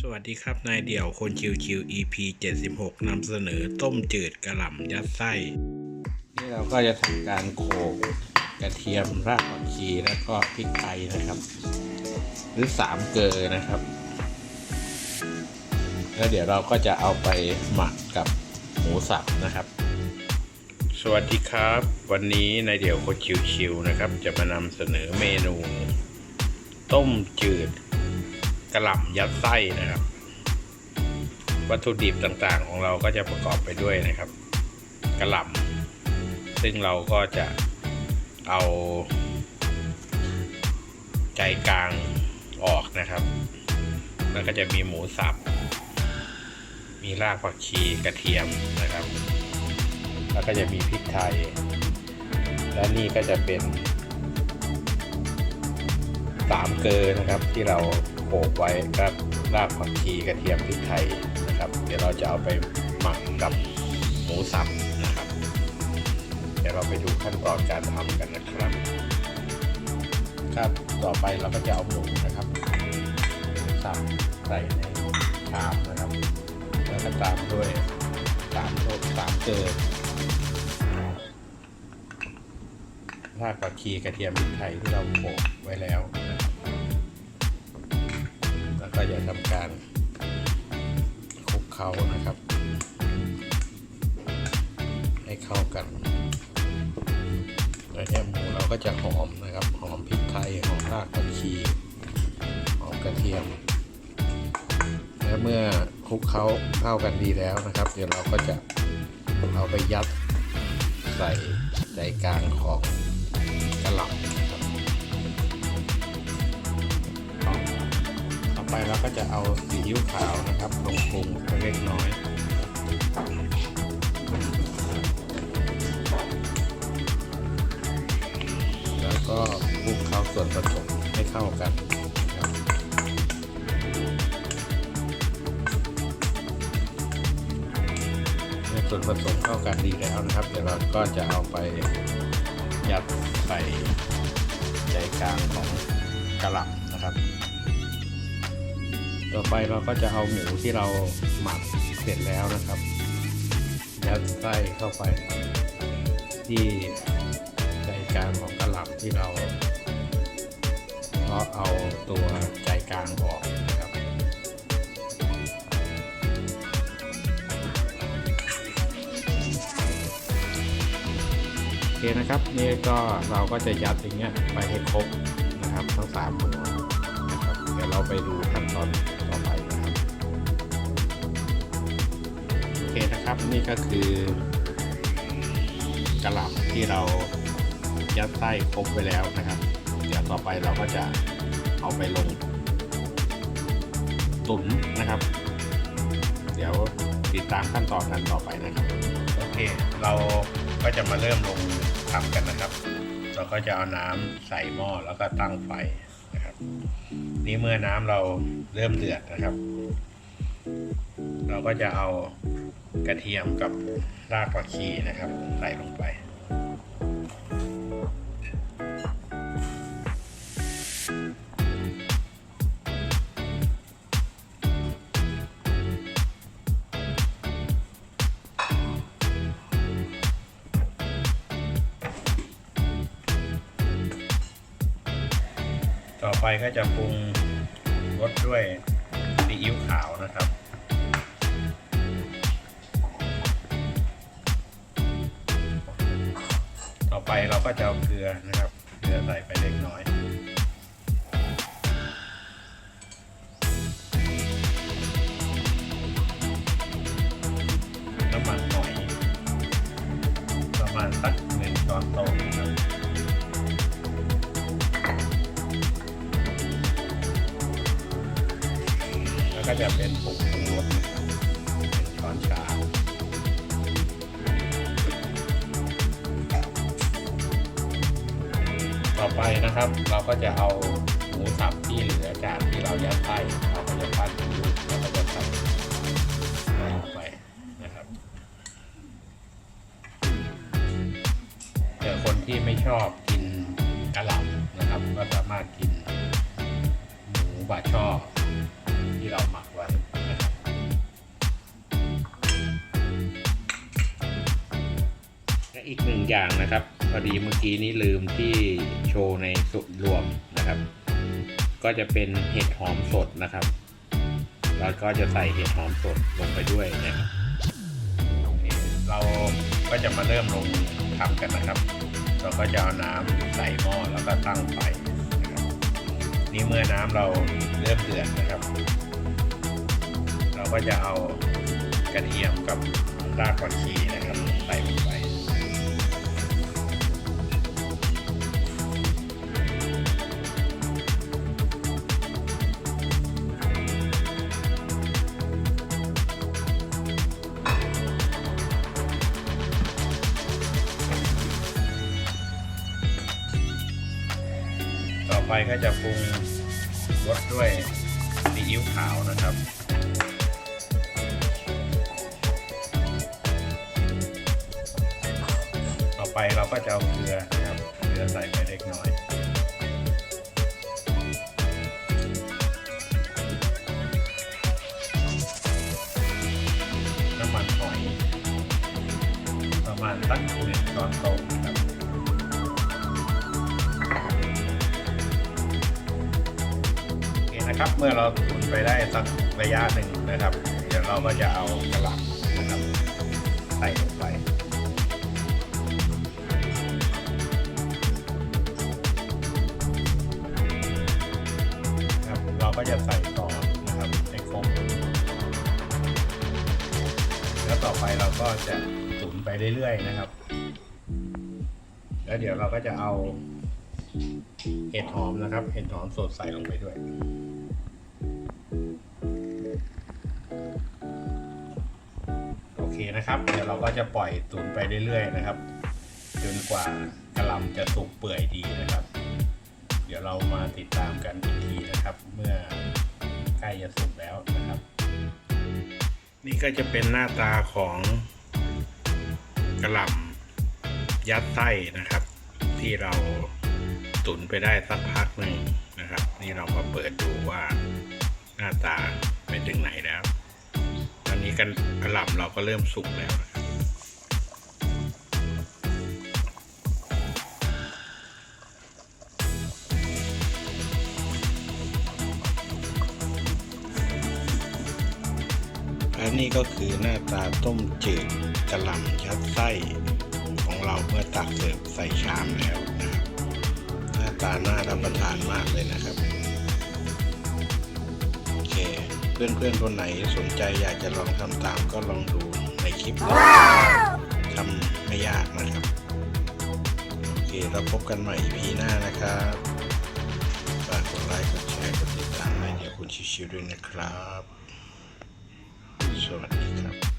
สวัสดีครับ นายเดี่ยวคนชิวชิว EP 76นำเสนอต้มจืดกระหล่ำยัดไส้ นี่เราก็จะทำการโขลกกระเทียมรากผักชีแล้วก็พริกไทยนะครับ หรือสามเกลอนะครับ แล้วเดี๋ยวเราก็จะเอาไปหมักกับหมูสับนะครับ สวัสดีครับ วันนี้นายเดี่ยวคนชิวๆนะครับ จะมานำเสนอเมนู ต้มจืด กระหล่ำยัดไส้นะครับ วัตถุดิบต่างๆ ของเราก็จะประกอบไปด้วยนะครับกระหล่ำซึ่งเราก็จะเอาใจกลางออกนะครับแล้วก็จะมีหมูสับ มีรากผักชีกระเทียมนะครับ แล้วก็จะมีพริกไทย และนี่ก็จะเป็นสามเกลอนะครับที่เรา โขลกไว้กับรากผักชีกระเทียมพริกไทยนะครับ เดี๋ยวเราจะเอาไปหมักกับหมูสับนะครับ เดี๋ยวเราไปดูขั้นตอนการทำกันนะครับ ครับต่อไปเราก็จะเอาหมูนะครับสับใส่ในชามนะครับ แล้วก็ตามด้วยสามโทสามเกลือรากผักชีกระเทียมพริกไทยที่เราโขลกไว้แล้ว การคลุกเคล้านะครับ ให้เข้ากันแล้วเนี่ยหมูเราก็จะหอมนะครับ หอมพริกไทย หอมรากผักชีหอมกระเทียม และเมื่อคลุกเคล้าเข้ากันดีแล้วนะครับ เดี๋ยวเราก็จะเอาไปยัดใส่ใจกลางของกระหล่ำ ไปเราก็จะเอาซีอิ๊วขาวนะครับ ลงปรุงเล็กน้อยแล้วก็คลุกเคล้าส่วนผสมให้เข้ากันเมื่อส่วนผสมเข้ากันดีแล้วนะครับ เดี๋ยวเราก็จะเอาไปยัดใส่ใจกลางของกระหล่ำนะครับ ต่อไปเราก็จะเอาหมูที่เราหมักเสร็จแล้วนะครับยัดไส้เข้าไป ที่ใจกลางของกระหล่ำที่เราเพาะเอาตัวใจกลางออกนะครับโอเคนะครับนี่ก็เราก็จะยัดอย่างเงี้ยไปให้ครบนะครับทั้งสามหัวนะครับเดี๋ยวเราไปดูขั้นตอน เคนะครับนี่ก็คือกระหล่ำที่เรายัดไส้ครบไปแล้วนะครับ เดี๋ยวต่อไปเราก็จะเอาไปลงตุ๋นนะครับ เดี๋ยวติดตามขั้นตอนกันต่อไปนะครับ โอเค เราก็จะมาเริ่มลงทำกันนะครับ เราก็จะเอาน้ำใส่หม้อแล้วก็ตั้งไฟนะครับ นี่เมื่อน้ำเราเริ่มเดือดนะครับ เราก็จะเอากระเทียมกับรากผักชีนะครับใส่ลงไป ต่อไปก็จะปรุงรสด้วย ซีอิ๊วขาวนะครับ ต่อไปเราก็จะเอาเกลือนะครับ เกลือใส่ไปเล็กน้อย แล้วก็จะเป็นผงปรุงรสนเป็นช้อนชาต่อไปนะครับ เราก็จะเอาหมูสับที่เหลือจากที่เรายัดไส้เราก็จะปั้นเป็นลูกแล้วก็จะใส่ลงไปนะครับแต่คนที่ไม่ชอบกินกระหล่ำนะครับ ก็สามารถกินหมูบาช่อที่ งอย่างนะครับพอดีเมื่อกี้นี้ลืมที่โชว์ในสุดรวมนะครับ ก็จะเป็นเห็ดหอมสดนะครับเราก็จะใส่เห็ดหอมสดลงไปด้วยนะครับเราก็จะมาเริ่มลงทำกันนะครับ เราก็จะเอาน้ำใส่หม้อแล้วก็ตั้งไฟนี่เมื่อน้ำเราเริ่มเดือดนะครับ เราก็จะเอากระเทียมกับรากผักชีนะครับใส่ ไปต่อไปก็จะปรุงรสด้วยซีอิ๊วขาวนะครับต่อไปเราก็จะเอาเกลือนะครับเกลือใส่ไปเล็กน้อยน้ำมันหอยประมาณสักหนึ่งช้อนโต๊ะนะครับ นะครับ เมื่อเราตุ๋นไปได้สักระยะหนึ่งนะครับ เดี๋ยวเราก็จะเอากระหล่ำนะครับใส่ลงไปครับเราก็จะใส่ต่อนะครับให้ครบแล้วต่อไปเราก็จะตุ๋นไปเรื่อยๆนะครับ แล้วเดี๋ยวเราก็จะเอาเห็ดหอมนะครับ เห็ดหอมสดใส่ลงไปด้วย เคนะครับ เดี๋ยวเราก็จะปล่อยตุ๋นไปเรื่อยๆนะครับ จนกว่ากระลำจะสุกเปื่อยดีนะครับ เดี๋ยวเรามาติดตามกันอีกทีนะครับ เมื่อใกล้จะสุกแล้วนะครับ นี่ก็จะเป็นหน้าตาของกระลำยัดไส้นะครับ ที่เราตุนไปได้สักพักหนึ่งนะครับ นี่เรามาเปิดดูว่าหน้าตาเป็นถึงไหนแล้ว นี้กันกระหล่ำเราก็เริ่มสุกแล้วและนี่ก็คือหน้าตาต้มจืดกระหล่ำยัดไส้ของเราเมื่อตักเสิร์ฟใส่ชามแล้วนะครับหน้าตาน่ารับประทานมากเลยนะครับ เพื่อนๆคนไหนสนใจอยากจะลองทำตามก็ลองดูในคลิปนี้ทำไม่ยากนะครับโอเคแล้วพบกันใหม่ EP หน้านะครับฝากกดไลค์กดแชร์กดติดตามให้เดี๋ยวคุณชิวๆด้วยนะครับ สวัสดีครับ